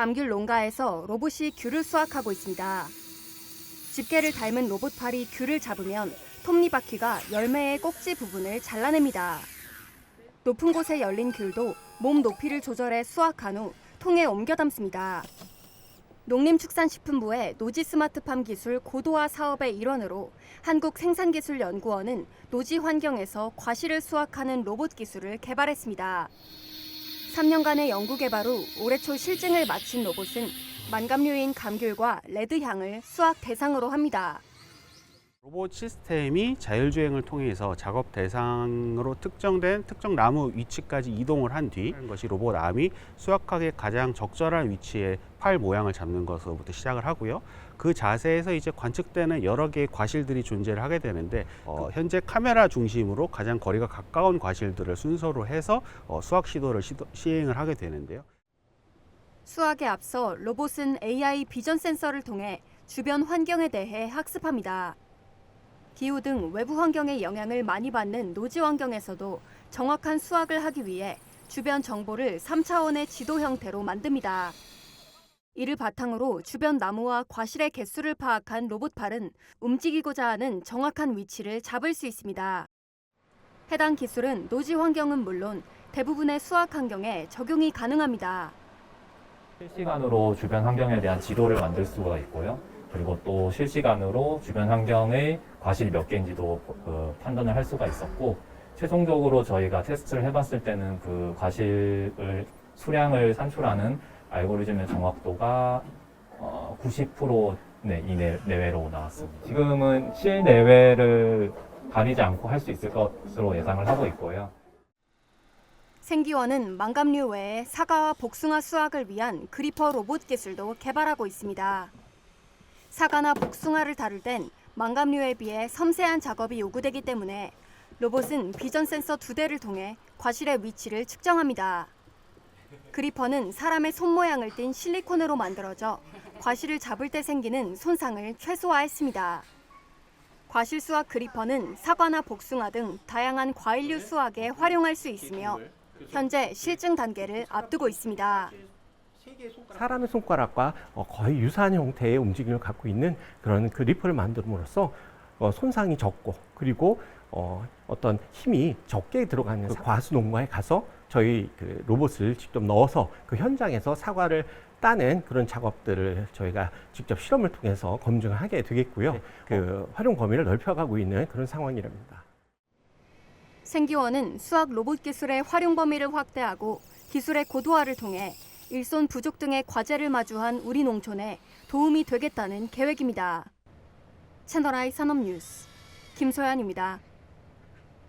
감귤 농가에서 로봇이 귤을 수확하고 있습니다. 집게를 닮은 로봇팔이 귤을 잡으면 톱니바퀴가 열매의 꼭지 부분을 잘라냅니다. 높은 곳에 열린 귤도 몸 높이를 조절해 수확한 후 통에 옮겨 담습니다. 농림축산식품부의 노지 스마트팜 기술 고도화 사업의 일환으로 한국생산기술연구원은 노지 환경에서 과실을 수확하는 로봇 기술을 개발했습니다. 3년간의 연구 개발 후 올해 초 실증을 마친 로봇은 만감류인 감귤과 레드향을 수확 대상으로 합니다. 로봇 시스템이 자율주행을 통해서 작업 대상으로 특정된 특정 나무 위치까지 이동을 한 뒤 것이 로봇 암이 수확하기에 가장 적절한 위치에 팔 모양을 잡는 것으로부터 시작을 하고요. 그 자세에서 이제 관측되는 여러 개의 과실들이 존재를 하게 되는데 어, 현재 카메라 중심으로 가장 거리가 가까운 과실들을 순서로 해서 어, 수확 시도를 시도, 시행을 하게 되는데요. 수확에 앞서 로봇은 AI 비전 센서를 통해 주변 환경에 대해 학습합니다. 기후 등 외부 환경의 영향을 많이 받는 노지 환경에서도 정확한 수확을 하기 위해 주변 정보를 3차원의 지도 형태로 만듭니다. 이를 바탕으로 주변 나무와 과실의 개수를 파악한 로봇팔은 움직이고자 하는 정확한 위치를 잡을 수 있습니다. 해당 기술은 노지 환경은 물론 대부분의 수확 환경에 적용이 가능합니다. 실시간으로 주변 환경에 대한 지도를 만들 수가 있고요. 그리고 또 실시간으로 주변 환경의 과실이 몇 개인지도 그 판단을 할 수가 있었고, 최종적으로 저희가 테스트를 해봤을 때는 그 과실을 수량을 산출하는 알고리즘의 정확도가 어, 90% 네, 이내 내외로 나왔습니다. 지금은 실내외를 가리지 않고 할 수 있을 것으로 예상을 하고 있고요. 생기원은 망감류 외에 사과와 복숭아 수확을 위한 그리퍼 로봇 기술도 개발하고 있습니다. 사과나 복숭아를 다룰 땐 망감류에 비해 섬세한 작업이 요구되기 때문에 로봇은 비전 센서 두 대를 통해 과실의 위치를 측정합니다. 그리퍼는 사람의 손 모양을 띤 실리콘으로 만들어져 과실을 잡을 때 생기는 손상을 최소화했습니다. 과실 수확 그리퍼는 사과나 복숭아 등 다양한 과일류 수확에 활용할 수 있으며 현재 실증 단계를 앞두고 있습니다. 사람의 손가락과 어, 거의 유사한 형태의 움직임을 갖고 있는 그런 그 리퍼를 만들므로써 어, 손상이 적고 그리고 어, 어떤 힘이 적게 들어가는 그 과수 농가에 가서 저희 그 로봇을 직접 넣어서 그 현장에서 사과를 따는 그런 작업들을 저희가 직접 실험을 통해서 검증을 하게 되겠고요. 그 활용 범위를 넓혀가고 있는 그런 상황이랍니다. 생기원은 수학 로봇 기술의 활용 범위를 확대하고 기술의 고도화를 통해 일손 부족 등의 과제를 마주한 우리 농촌에 도움이 되겠다는 계획입니다. 채널I 산업뉴스 김소연입니다.